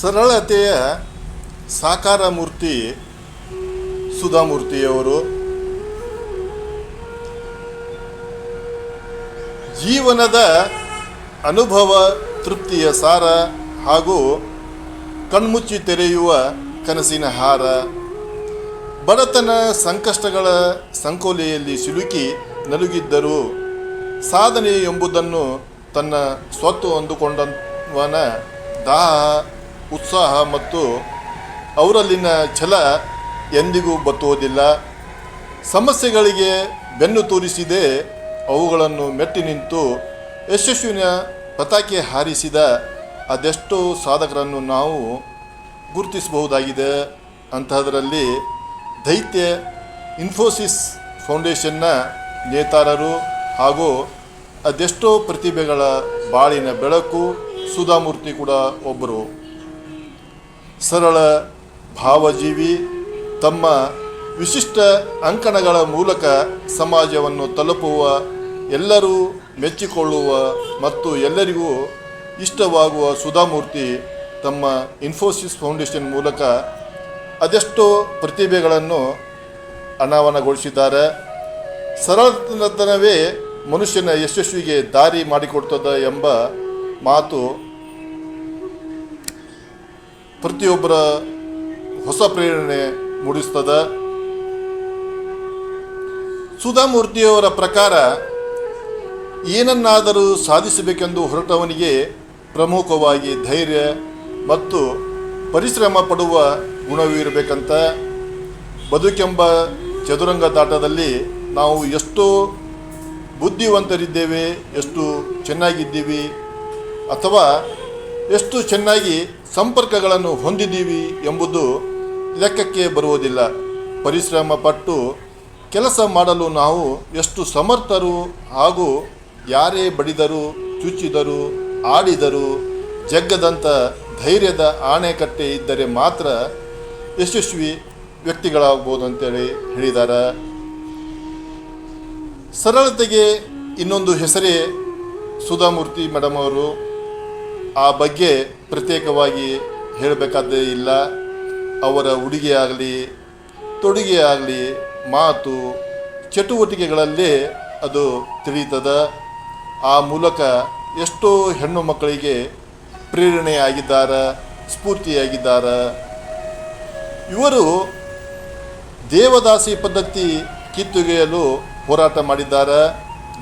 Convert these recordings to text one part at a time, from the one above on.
ಸರಳತೆಯ ಸಾಕಾರ ಮೂರ್ತಿ ಸುಧಾಮೂರ್ತಿಯವರು ಜೀವನದ ಅನುಭವ, ತೃಪ್ತಿಯ ಸಾರ ಹಾಗೂ ಕಣ್ಮುಚ್ಚಿ ತೆರೆಯುವ ಕನಸಿನ ಹಾರ, ಬಡತನ ಸಂಕಷ್ಟಗಳ ಸಂಕೋಲೆಯಲ್ಲಿ ಸಿಲುಕಿ ನಲುಗಿದ್ದರೂ. ಸಾಧನೆ ಎಂಬುದನ್ನು ತನ್ನ ಸ್ವತ್ತು ಅಂದುಕೊಂಡವನ ದಾಹ ಉತ್ಸಾಹ ಮತ್ತು ಅವರಲ್ಲಿನ ಛಲ ಎಂದಿಗೂ ಬತ್ತುವುದಿಲ್ಲ. ಸಮಸ್ಯೆಗಳಿಗೆ ಬೆನ್ನು ತೋರಿಸಿದೆ, ಅವುಗಳನ್ನು ಮೆಟ್ಟಿ ನಿಂತು ಯಶಸ್ವಿನ ಪತಾಕೆ ಹಾರಿಸಿದ ಅದೆಷ್ಟೋ ಸಾಧಕರನ್ನು ನಾವು ಗುರುತಿಸಬಹುದಾಗಿದೆ. ಅಂತಹದರಲ್ಲಿ ದೈತ್ಯ ಇನ್ಫೋಸಿಸ್ ಫೌಂಡೇಶನ್ನ ನೇತಾರರು ಹಾಗೂ ಅದೆಷ್ಟೋ ಪ್ರತಿಭೆಗಳ ಬಾಳಿನ ಬೆಳಕು ಸುಧಾಮೂರ್ತಿ ಕೂಡ ಒಬ್ಬರು. ಸರಳ ಭಾವಜೀವಿ ತಮ್ಮ ವಿಶಿಷ್ಟ ಅಂಕಣಗಳ ಮೂಲಕ ಸಮಾಜವನ್ನು ತಲುಪುವ, ಎಲ್ಲರೂ ಮೆಚ್ಚಿಕೊಳ್ಳುವ ಮತ್ತು ಎಲ್ಲರಿಗೂ ಇಷ್ಟವಾಗುವ ಸುಧಾಮೂರ್ತಿ ತಮ್ಮ ಇನ್ಫೋಸಿಸ್ ಫೌಂಡೇಶನ್ ಮೂಲಕ ಅದೆಷ್ಟೋ ಪ್ರತಿಭೆಗಳನ್ನು ಅನಾವರಣಗೊಳಿಸಿದ್ದಾರೆ. ಸರಳತನವೇ ಮನುಷ್ಯನ ಯಶಸ್ವಿಗೆ ದಾರಿ ಮಾಡಿಕೊಡ್ತದೆ ಎಂಬ ಮಾತು ಪ್ರತಿಯೊಬ್ಬರ ಹೊಸ ಪ್ರೇರಣೆ ಮೂಡಿಸ್ತದ. ಸುಧಾಮೂರ್ತಿಯವರ ಪ್ರಕಾರ ಏನನ್ನಾದರೂ ಸಾಧಿಸಬೇಕೆಂದು ಹೊರಟವನಿಗೆ ಪ್ರಮುಖವಾಗಿ ಧೈರ್ಯ ಮತ್ತು ಪರಿಶ್ರಮ ಪಡುವ ಗುಣವಿರಬೇಕಂತ ಬದುಕೆಂಬ ಚದುರಂಗ ದಾಟದಲ್ಲಿ ನಾವು ಎಷ್ಟು ಬುದ್ಧಿವಂತರಿದ್ದೇವೆ, ಎಷ್ಟು ಚೆನ್ನಾಗಿದ್ದೀವಿ ಅಥವಾ ಎಷ್ಟು ಚೆನ್ನಾಗಿ ಸಂಪರ್ಕಗಳನ್ನು ಹೊಂದಿದ್ದೀವಿ ಎಂಬುದು ಲೆಕ್ಕಕ್ಕೆ ಬರುವುದಿಲ್ಲ. ಪರಿಶ್ರಮ ಪಟ್ಟು ಕೆಲಸ ಮಾಡಲು ನಾವು ಎಷ್ಟು ಸಮರ್ಥರು ಹಾಗೂ ಯಾರೇ ಬಡಿದರು, ಚುಚ್ಚಿದರು, ಆಡಿದರು ಜಗ್ಗದಂಥ ಧೈರ್ಯದ ಆಣೆಕಟ್ಟೆ ಇದ್ದರೆ ಮಾತ್ರ ಯಶಸ್ವಿ ವ್ಯಕ್ತಿಗಳಾಗ್ಬೋದು ಅಂತೇಳಿ ಹೇಳಿದ್ದಾರೆ ಸರಳತೆಗೆ ಇನ್ನೊಂದು ಹೆಸರೇ ಸುಧಾಮೂರ್ತಿ ಮೇಡಮ್ ಅವರು. ಆ ಬಗ್ಗೆ ಪ್ರತ್ಯೇಕವಾಗಿ ಹೇಳಬೇಕಾದ್ದೇ ಇಲ್ಲ. ಅವರ ಉಡುಗೆ ಆಗಲಿ ತೊಡುಗೆ ಆಗಲಿ ಮಾತು, ಚಟುವಟಿಕೆಗಳಲ್ಲಿ ಅದು ತಿಳಿಯುತ್ತದೆ ಆ ಮೂಲಕ ಎಷ್ಟೋ ಹೆಣ್ಣು ಮಕ್ಕಳಿಗೆ ಪ್ರೇರಣೆಯಾಗಿದ್ದಾರೆ, ಸ್ಫೂರ್ತಿಯಾಗಿದ್ದಾರೆ. ಇವರು ದೇವದಾಸಿ ಪದ್ಧತಿ ಕಿತ್ತೊಗೆಯಲು ಹೋರಾಟ ಮಾಡಿದ್ದಾರೆ.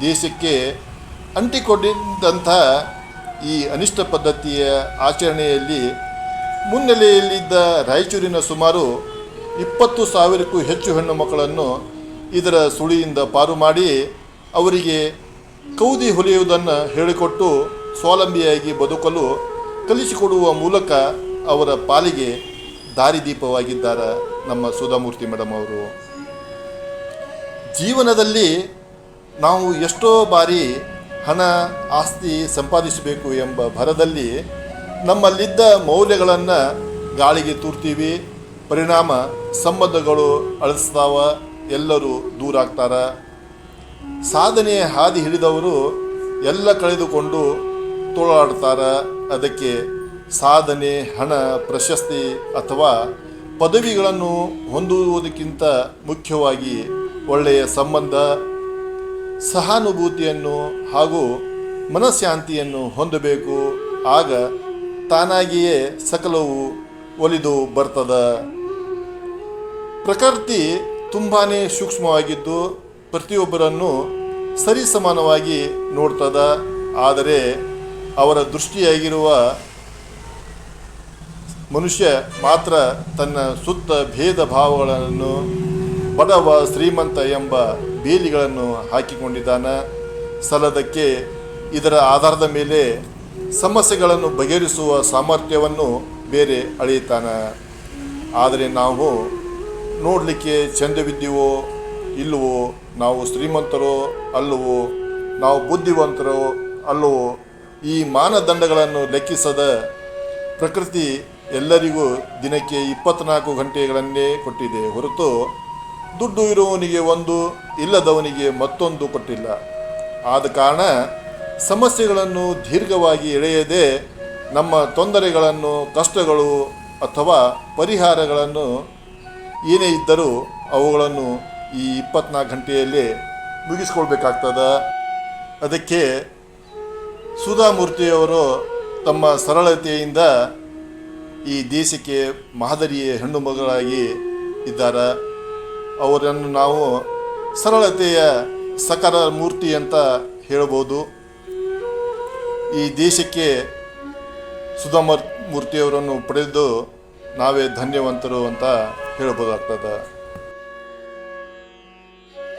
ದೇಶಕ್ಕೆ ಅಂಟಿಕೊಂಡಿದ್ದಂಥ ಈ ಅನಿಷ್ಟ ಪದ್ಧತಿಯ ಆಚರಣೆಯಲ್ಲಿ ಮುನ್ನೆಲೆಯಲ್ಲಿದ್ದ ರಾಯಚೂರಿನ ಸುಮಾರು ಇಪ್ಪತ್ತು ಸಾವಿರಕ್ಕೂ ಹೆಚ್ಚು ಹೆಣ್ಣು ಮಕ್ಕಳನ್ನು ಇದರ ಸುಳಿಯಿಂದ ಪಾರು ಮಾಡಿ ಅವರಿಗೆ ಕೌದಿ ಹೊಲಿಯುವುದನ್ನು ಹೇಳಿಕೊಟ್ಟು ಸ್ವಾವಲಂಬಿಯಾಗಿ ಬದುಕಲು ಕಲಿಸಿಕೊಡುವ ಮೂಲಕ ಅವರ ಪಾಲಿಗೆ ದಾರಿದೀಪವಾಗಿದ್ದಾರೆ ನಮ್ಮ ಸುಧಾಮೂರ್ತಿ ಮೇಡಮ್ ಅವರು. ಜೀವನದಲ್ಲಿ ನಾವು ಎಷ್ಟೋ ಬಾರಿ ಹಣ, ಆಸ್ತಿ ಸಂಪಾದಿಸಬೇಕು ಎಂಬ ಭರದಲ್ಲಿ ನಮ್ಮಲ್ಲಿದ್ದ ಮೌಲ್ಯಗಳನ್ನು ಗಾಳಿಗೆ ತೂರ್ತೀವಿ. ಪರಿಣಾಮ ಸಂಬಂಧಗಳು ಅಳಿಸ್ತಾವ, ಎಲ್ಲರೂ ದೂರ ಆಗ್ತಾರ. ಸಾಧನೆಯ ಹಾದಿ ಹಿಡಿದವರು ಎಲ್ಲ ಕಳೆದುಕೊಂಡು ತೋಳಾಡ್ತಾರ. ಅದಕ್ಕೆ ಸಾಧನೆ, ಹಣ, ಪ್ರಶಸ್ತಿ ಅಥವಾ ಪದವಿಗಳನ್ನು ಹೊಂದುವುದಕ್ಕಿಂತ ಮುಖ್ಯವಾಗಿ ಒಳ್ಳೆಯ ಸಂಬಂಧ ಸಹಾನುಭೂತಿಯನ್ನು ಹಾಗೂ ಮನಃಶಾಂತಿಯನ್ನು ಹೊಂದಬೇಕು. ಆಗ ತಾನಾಗಿಯೇ ಸಕಲವು ಒಲಿದು ಬರ್ತದ. ಪ್ರಕೃತಿ ತುಂಬಾ ಸೂಕ್ಷ್ಮವಾಗಿದ್ದು ಪ್ರತಿಯೊಬ್ಬರನ್ನು ಸರಿಸಮಾನವಾಗಿ ನೋಡ್ತದ. ಆದರೆ ಅವರ ದೃಷ್ಟಿಯಾಗಿರುವ ಮನುಷ್ಯ ಮಾತ್ರ ತನ್ನ ಸುತ್ತ ಭೇದ ಭಾವಗಳನ್ನು ಬಡವ ಶ್ರೀಮಂತ ಎಂಬ ಬೇಲಿಗಳನ್ನು ಹಾಕಿಕೊಂಡಿದ್ದಾನೆ. ಸಲದಕ್ಕೆ ಇದರ ಆಧಾರದ ಮೇಲೆ ಸಮಸ್ಯೆಗಳನ್ನು ಬಗೆಹರಿಸುವ ಸಾಮರ್ಥ್ಯವನ್ನು ಬೇರೆ ಅಳೆಯುತ್ತಾನೆ. ಆದರೆ ನಾವು ನೋಡಲಿಕ್ಕೆ ಚಂದವಿದ್ದೀವೋ, ಇಲ್ಲವೋ, ನಾವು ಶ್ರೀಮಂತರೋ, ಅಲ್ಲವೋ, ನಾವು ಬುದ್ಧಿವಂತರೋ, ಅಲ್ಲವೋ, ಈ ಮಾನದಂಡಗಳನ್ನು ಲೆಕ್ಕಿಸದ ಪ್ರಕೃತಿ ಎಲ್ಲರಿಗೂ ದಿನಕ್ಕೆ ಇಪ್ಪತ್ನಾಲ್ಕು ಗಂಟೆಗಳನ್ನೇ ಕೊಟ್ಟಿದೆ ಹೊರತು ದುಡ್ಡು ಇರುವವನಿಗೆ ಒಂದು, ಇಲ್ಲದವನಿಗೆ ಮತ್ತೊಂದು ಕೊಟ್ಟಿಲ್ಲ. ಆದ ಕಾರಣ ಸಮಸ್ಯೆಗಳನ್ನು ದೀರ್ಘವಾಗಿ ಎಳೆಯದೆ ನಮ್ಮ ತೊಂದರೆಗಳನ್ನು, ಕಷ್ಟಗಳು ಅಥವಾ ಪರಿಹಾರಗಳನ್ನು ಏನೇ ಇದ್ದರೂ ಅವುಗಳನ್ನು ಈ ಇಪ್ಪತ್ನಾಲ್ಕು ಗಂಟೆಯಲ್ಲಿ ಮುಗಿಸ್ಕೊಳ್ಬೇಕಾಗ್ತದ. ಅದಕ್ಕೆ ಸುಧಾಮೂರ್ತಿಯವರು ತಮ್ಮ ಸರಳತೆಯಿಂದ ಈ ದೇಶಕ್ಕೆ ಮಾದರಿಯ ಹೆಣ್ಣು ಮಗಳಾಗಿ ಇದ್ದಾರೆ. ಅವರನ್ನು ನಾವು ಸರಳತೆಯ ಸಕರ ಮೂರ್ತಿ ಅಂತ ಹೇಳಬಹುದು. ಈ ದೇಶಕ್ಕೆ ಸುಧಾಮರ್ ಮೂರ್ತಿಯವರನ್ನು ಪಡೆದು ನಾವೇ ಧನ್ಯವಂತರು ಅಂತ ಹೇಳ್ಬೋದಾಗ್ತದೆ